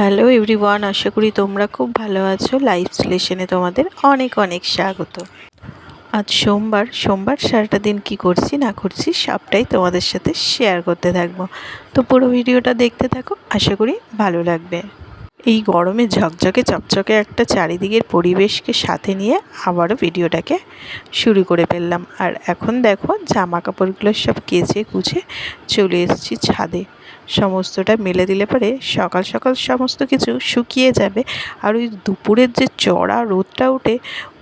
Hello everyone আশা করি তোমরা খুব ভালো আছো। লাইভ স্লেশনে তোমাদের অনেক অনেক স্বাগত। আজ সোমবার সোমবার সারাটা দিন কি করছি, না করছি, সবটাই তোমাদের সাথে শেয়ার করতে থাকব। তো পুরো ভিডিওটা দেখতে থাকো, আশা করি ভালো লাগবে। এই গরমে ঝকঝকে চকচকে একটা চারিদিকের পরিবেশকে সাথে নিয়ে আবারও ভিডিওটাকে শুরু করে ফেললাম। আর এখন দেখো, জামা কাপড়গুলো সব কেচে কুচে চলে এসেছি ছাদে। সমস্তটা মেলে দিলে পরে সকাল সকাল সমস্ত কিছু শুকিয়ে যাবে। আর ওই দুপুরের যে চড়া রোদটা ওঠে,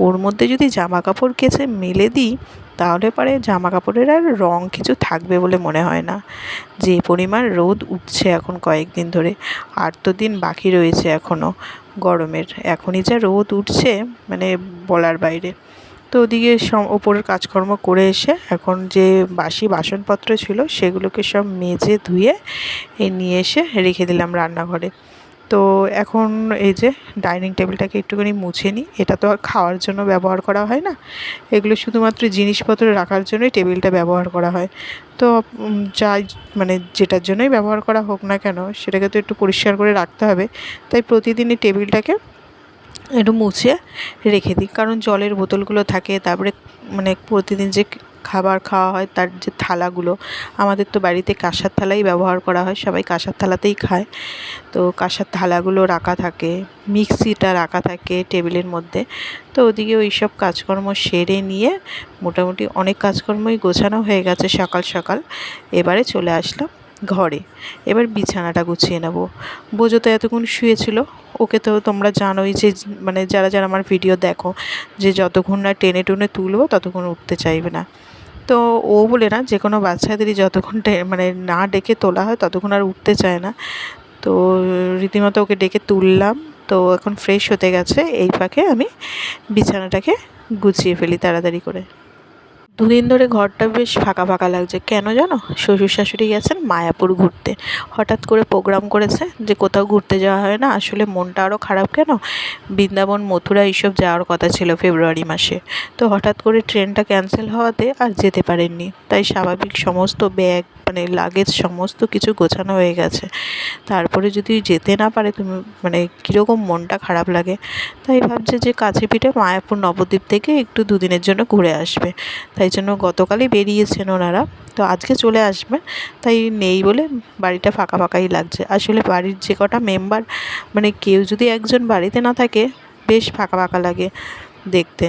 ওর মধ্যে যদি জামা কাপড় কেচে মেলে দিই, তাহলে পরে জামা কাপড়ের আর রং কিছু থাকবে বলে মনে হয় না। যে পরিমাণ রোদ উঠছে এখন কয়েকদিন ধরে, আর তো দিন বাকি রয়েছে এখনও গরমের। এখনই যা রোদ উঠছে মানে বলার বাইরে। তো ওদিকে ওপরের কাজকর্ম করে এসে এখন যে বাসি বাসনপত্র ছিল সেগুলোকে সব মেজে ধুয়ে নিয়ে এসে রেখে দিলাম রান্নাঘরে। তো এখন এই যে ডাইনিং টেবিলটাকে একটুখানি মুছে নিই। এটা তো আর খাওয়ার জন্য ব্যবহার করা হয় না। এগুলো শুধুমাত্র জিনিসপত্র রাখার জন্যই টেবিলটা ব্যবহার করা হয়। তো যাই মানে যেটার জন্যই ব্যবহার করা হোক না কেন, সেটাকে তো একটু পরিষ্কার করে রাখতে হবে। তাই প্রতিদিনই টেবিলটাকে একটু মুছে রেখে দিই। কারণ জলের বোতলগুলো থাকে, তারপরে মানে প্রতিদিন যে খাবার খাওয়া হয়, তার যে থালাগুলো, আমাদের তো বাড়িতে কাঁসার থালাই ব্যবহার করা হয়, সবাই কাঁসার থালাতেই খায়। তো কাঁসার থালাগুলো রাখা থাকে, মিক্সিটা রাখা থাকে টেবিলের মধ্যে। তো ওদিকে ওই সব কাজকর্ম সেরে নিয়ে মোটামুটি অনেক কাজকর্মই গোছানো হয়ে গেছে সকাল সকাল। এবারে চলে আসলাম। ঘরে। এবার বিছানাটা গুছিয়ে নেব। বোঝো তো এতক্ষণ শুয়েছিল। ওকে তো তোমরা জানোই যে মানে যারা যারা আমার ভিডিও দেখো, যে যতক্ষণ না টেনে টুনে তুলবো, ততক্ষণ উঠতে চাইবে না। তো ও বলে না, যে কোনো বাচ্চাদেরই যতক্ষণ মানে না ডেকে তোলা হয়, ততক্ষণ আর উঠতে চায় না। তো রীতিমতো ওকে ডেকে তুললাম। তো এখন ফ্রেশ হতে গেছে। এই ফাঁকে আমি বিছানাটাকে গুছিয়ে ফেলি তাড়াতাড়ি করে। দুদিন ধরে ঘরটা বেশ ফাঁকা ফাঁকা লাগছে। কেন জানো? শ্বশুর শাশুড়ি গেছেন মায়াপুর ঘুরতে। হঠাৎ করে প্রোগ্রাম করেছে যে কোথাও ঘুরতে যাওয়া হয় না। আসলে মনটা আরও খারাপ কেন? বৃন্দাবন, মথুরা এইসব যাওয়ার কথা ছিল ফেব্রুয়ারি মাসে। তো হঠাৎ করে ট্রেনটা ক্যান্সেল হওয়াতে আর যেতে পারেননি। তাই স্বাভাবিক সমস্ত ব্যাগ মানে লাগেজ সমস্ত কিছু গোছানো হয়ে গেছে। তারপরে যদি যেতে না পারে, তুমি মানে কীরকম মনটা খারাপ লাগে? তাই ভাবছে যে কাছে পিঠে মায়াপুর নবদ্বীপ থেকে একটু দুদিনের জন্য ঘুরে আসবে। তাই জন্য গতকালই বেরিয়েছেন ওনারা। তো আজকে চলে আসবেন, তাই নেই বলে বাড়িটা ফাঁকা ফাঁকাই লাগছে। আসলে বাড়ির যে কটা মেম্বার মানে কেউ যদি একজন বাড়িতে না থাকে, বেশ ফাঁকা ফাঁকা লাগে দেখতে।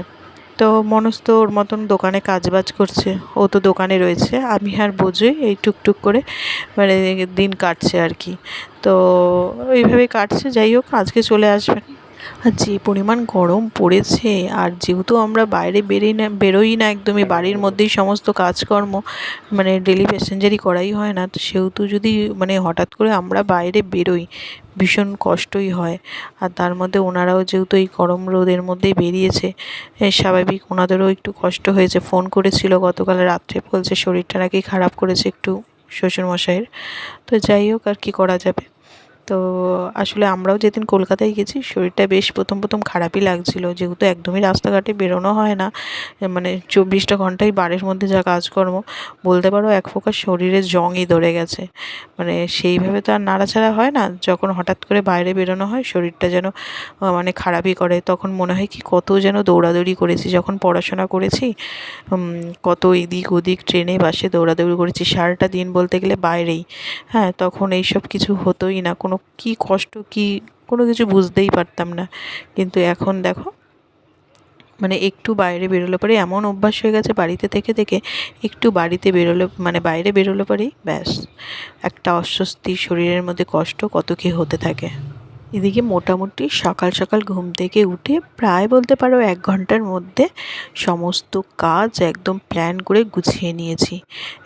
তো মনস তো ওর মতন দোকানে কাজবাজ করছে, ও তো দোকানে রয়েছে। আমি আর বোঝই এই টুকটুক করে মানে দিন কাটছে আর কি। তো এইভাবেই কাটছে, যাই হোক, আজকে চলে আসবেন। আর যে পরিমাণ গরম পড়েছে, আর যেহেতু আমরা বাইরে বেরোই না বেরোই না একদমই, বাড়ির মধ্যেই সমস্ত কাজকর্ম মানে ডেলি প্যাসেঞ্জারই করাই হয় না, তো সেহেতু যদি মানে হঠাৎ করে আমরা বাইরে বেরোই, ভীষণ কষ্টই হয়। আর তার মধ্যে ওনারাও যেহেতু এই গরম রোদের মধ্যেই বেরিয়েছে স্বাভাবিক ওনাদেরও একটু কষ্ট হয়েছে। ফোন করেছিল গতকাল, রাত্রে বলছে শরীরটা নাকি খারাপ করেছে একটু শ্বশুরমশাইয়ের। তো যাই হোক, আর কী করা যাবে? তো আসলে আমরাও যেদিন কলকাতায় গেছি, শরীরটা বেশ প্রথম প্রথম খারাপই লাগছিল। যেহেতু একদমই রাস্তাঘাটে বেরোনো হয় না মানে চব্বিশটা ঘন্টাই বাড়ির মধ্যে যা কাজকর্ম, বলতে পারো এক প্রকার শরীরে জংই ধরে গেছে। মানে সেইভাবে তো আর নাড়াচাড়া হয় না, যখন হঠাৎ করে বাইরে বেরোনো হয়, শরীরটা যেন মানে খারাপই করে। তখন মনে হয় কি কত যেন দৌড়াদৌড়ি করেছি, যখন পড়াশোনা করেছি কত এদিক ওদিক ট্রেনে, বাসে দৌড়াদৌড়ি করেছি, সারাটা দিন বলতে গেলে বাইরেই। হ্যাঁ তখন এইসব কিছু হতোই না, কোনো কী কষ্ট, কি কোনো কিছু বুঝতেই পারতাম না। কিন্তু এখন দেখো মানে একটু বাইরে বেরোলে পরে এমন অভ্যাস হয়ে গেছে বাড়িতে থেকে থেকে একটু বাড়িতে বেরোলে মানে বাইরে বেরোলে পরেই ব্যাস, একটা অস্বস্তি শরীরের মধ্যে কষ্ট কত কী হতে থাকে। এদিকে মোটামুটি সকাল সকাল ঘুম থেকে উঠে প্রায় বলতে পারো এক ঘণ্টার মধ্যে সমস্ত কাজ একদম প্ল্যান করে গুছিয়ে নিয়েছি।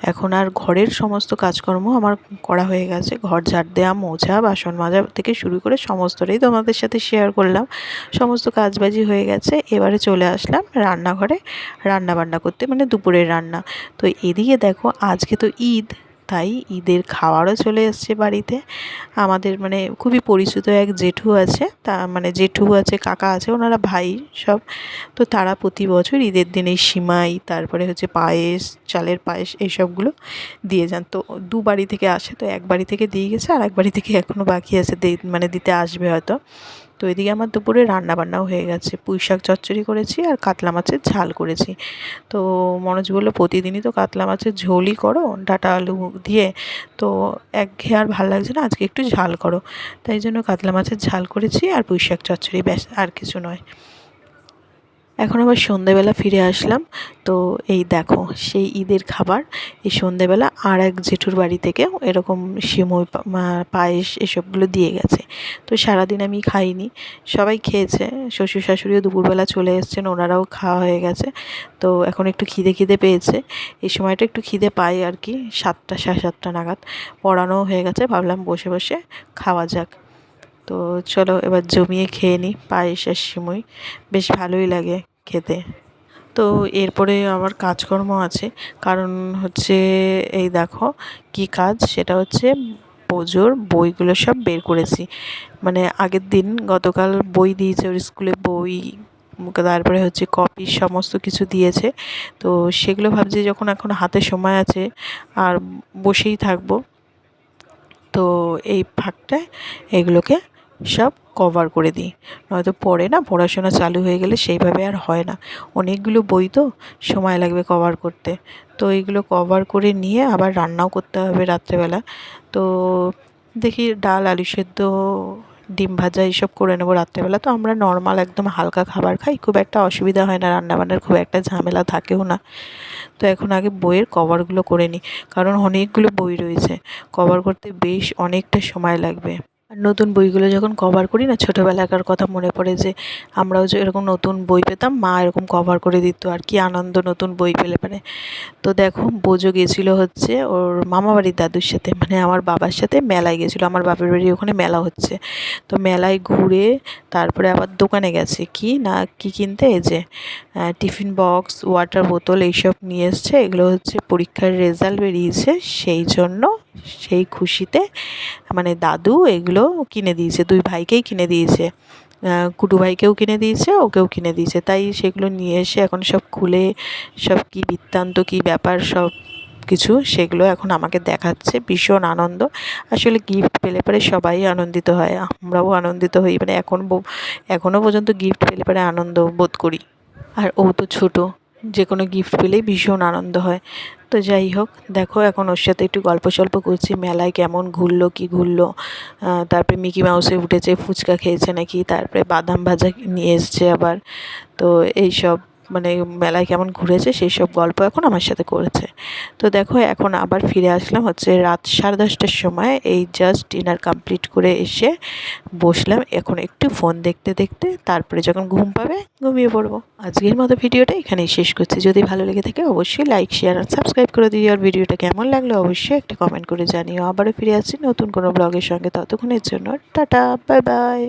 এখন আর ঘরের সমস্ত কাজকর্ম আমার করা হয়ে গেছে। ঘর ঝাড় দেওয়া মোছা, বাসন মাজা থেকে শুরু করে সমস্তটাই তোমাদের সাথে শেয়ার করলাম। সমস্ত কাজবাজি হয়ে গেছে। এবারে চলে আসলাম রান্নাঘরে। রান্না বান্না করতে মানে দুপুরের রান্না। তো এদিকে দেখো, আজকে তো ঈদ। তাই ঈদের খাওয়ারও চলে এসছে বাড়িতে। আমাদের মানে খুবই পরিচিত এক জেঠু আছে, তা মানে জেঠু আছে, কাকা আছে, ওনারা ভাই সব। তো তারা প্রতি বছর ঈদের দিনে সিমাই, তারপরে হচ্ছে পায়েস, চালের পায়েস এইসবগুলো দিয়ে যান। তো দু বাড়ি থেকে আসে, তো এক বাড়ি থেকে দিয়ে গেছে, আর এক বাড়ি থেকে এখনও বাকি আছে মানে দিতে আসবে হয়তো। তো এদিকে আমার দুপুরে রান্না বান্নাও হয়ে গেছে। পুঁই শাক চচ্চড়ি করেছি আর কাতলা মাছের ঝাল করেছি। তো মনোজ বলল, প্রতিদিনই তো কাতলা মাছের ঝোলই করো, ডাটা আলু দিয়ে। তো একঘেয়ে আর ভালো লাগছে না, আজকে একটু ঝাল করো। তাই জন্য কাতলা মাছের ঝাল করেছি আর পুঁই শাক চচ্চড়ি, ব্যাস, আর কিছু নয়। এখন আবার সন্ধেবেলা ফিরে আসলাম। তো এই দেখো, সেই ঈদের খাবার, এই সন্ধেবেলা আর এক জেঠুর বাড়ি থেকে এরকম সিমই পায়েস এসবগুলো দিয়ে গেছে। তো সারাদিন আমি খাইনি। সবাই খেয়েছে শ্বশুর শাশুড়িও দুপুরবেলা চলে এসছেন, ওনারাও খাওয়া হয়ে গেছে। তো এখন একটু খিদে খিদে পেয়েছে। এই সময়টা একটু খিদে পাই আর কি, সাতটা, সাড়ে সাতটা নাগাদ। পড়ানোও হয়ে গেছে, ভাবলাম বসে বসে খাওয়া যাক। তো চলো এবার জমিয়ে খেয়ে নিই পায়েস আর সিমুই। বেশ ভালোই লাগে খেতে। তো এরপরে আমার কাজকর্ম আছে, কারণ হচ্ছে এই দেখো কি কাজ, সেটা হচ্ছে পুজোর বইগুলো সব বের করেছি। মানে আগের দিন গতকাল বই দিয়েছে ওর স্কুলে বই, তারপরে হচ্ছে কপি সমস্ত কিছু দিয়েছে। তো সেগুলো ভাবছি যখন এখন হাতে সময় আছে আর বসেই থাকব, তো এই ফাঁকটায় এগুলোকে সব কভার করে দিই। নয়তো পরে না, পড়াশোনা চালু হয়ে গেলে সেইভাবে আর হয় না। অনেকগুলো বই তো, সময় লাগবে কভার করতে। তো এইগুলো কভার করে নিয়ে আবার রান্নাও করতে হবে রাত্রেবেলা। তো দেখি ডাল, আলু সেদ্ধ, ডিম ভাজা এইসব করে নেব রাত্রেবেলা। তো আমরা নর্মাল একদম হালকা খাবার খাই, খুব একটা অসুবিধা হয় না রান্নাবান্নার, খুব একটা ঝামেলা থাকেও না। তো এখন আগে বইয়ের কভারগুলো করে নিই, কারণ অনেকগুলো বই রয়েছে। কভার করতে বেশ অনেকটা সময় লাগবে। আর নতুন বইগুলো যখন কভার করি না, ছোটোবেলাকার কথা মনে পড়ে যে আমরাও যে এরকম নতুন বই পেতাম, মা এরকম কভার করে দিত আর কি আনন্দ নতুন বই পেলে পারে তো দেখো, বোঝো গেছিল হচ্ছে ওর মামা বাড়ির দাদুর সাথে মানে আমার বাবার সাথে মেলায় গেছিল, আমার বাপের বাড়ি ওখানে মেলা হচ্ছে। তো মেলায় ঘুরে তারপরে আবার দোকানে গেছে, কি না কি কিনতে? এই যে টিফিন বক্স ওয়াটার বোতল এইসব নিয়ে এসছে, এগুলো হচ্ছে পরীক্ষার রেজাল্ট বেরিয়েছে, সেই জন্য সেই খুশিতে মানে দাদু এগুলো কিনে দিয়েছে, দুই ভাইকেই কিনে দিয়েছে। কুটু ভাইকেও কিনে দিয়েছে, ওকেও কিনে দিয়েছে। তাই সেগুলো নিয়ে এসে এখন সব খুলে, সব কী বৃত্তান্ত, কী ব্যাপার, সব কিছু সেগুলো এখন আমাকে দেখাচ্ছে। ভীষণ আনন্দ। আসলে গিফট পেলে পরে সবাই আনন্দিত হয়, আমরাও আনন্দিত হই। মানে এখন এখনও পর্যন্ত গিফট পেলে পরে আনন্দ বোধ করি। আর ও তো ছোটো, যে কোনো গিফট পেলেই ভীষণ আনন্দ হয়। তো যাই হোক, দেখো এখন ওর সাথে একটু গল্প সল্প করছি, মেলায় কেমন ঘুরলো, কি ঘুরলো তারপরে মিকি মাউসে উঠেছে, ফুচকা খেয়েছে নাকি, তারপরে বাদাম ভাজা নিয়ে এসছে আবার, তো এই সব মানে মেলায় কেমন ঘুরেছে সেই সব গল্প এখন আমার সাথে করেছে। তো দেখো, এখন আবার ফিরে আসলাম হচ্ছে রাত সাড়ে দশটার সময়। এই জাস্ট ডিনার কমপ্লিট করে এসে বসলাম। এখন একটু ফোন দেখতে দেখতে তারপরে যখন ঘুম পাবে ঘুমিয়ে পড়ব। আজকের মতো ভিডিওটা এখানেই শেষ করছি। যদি ভালো লেগে থাকে অবশ্যই লাইক শেয়ার আর সাবস্ক্রাইব করে দিও। আর ভিডিওটা কেমন লাগল অবশ্যই একটা কমেন্ট করে জানিও। আবারও ফিরে আসছি নতুন কোনো ব্লগের সঙ্গে। ততক্ষণের জন্য টাটা বাই বাই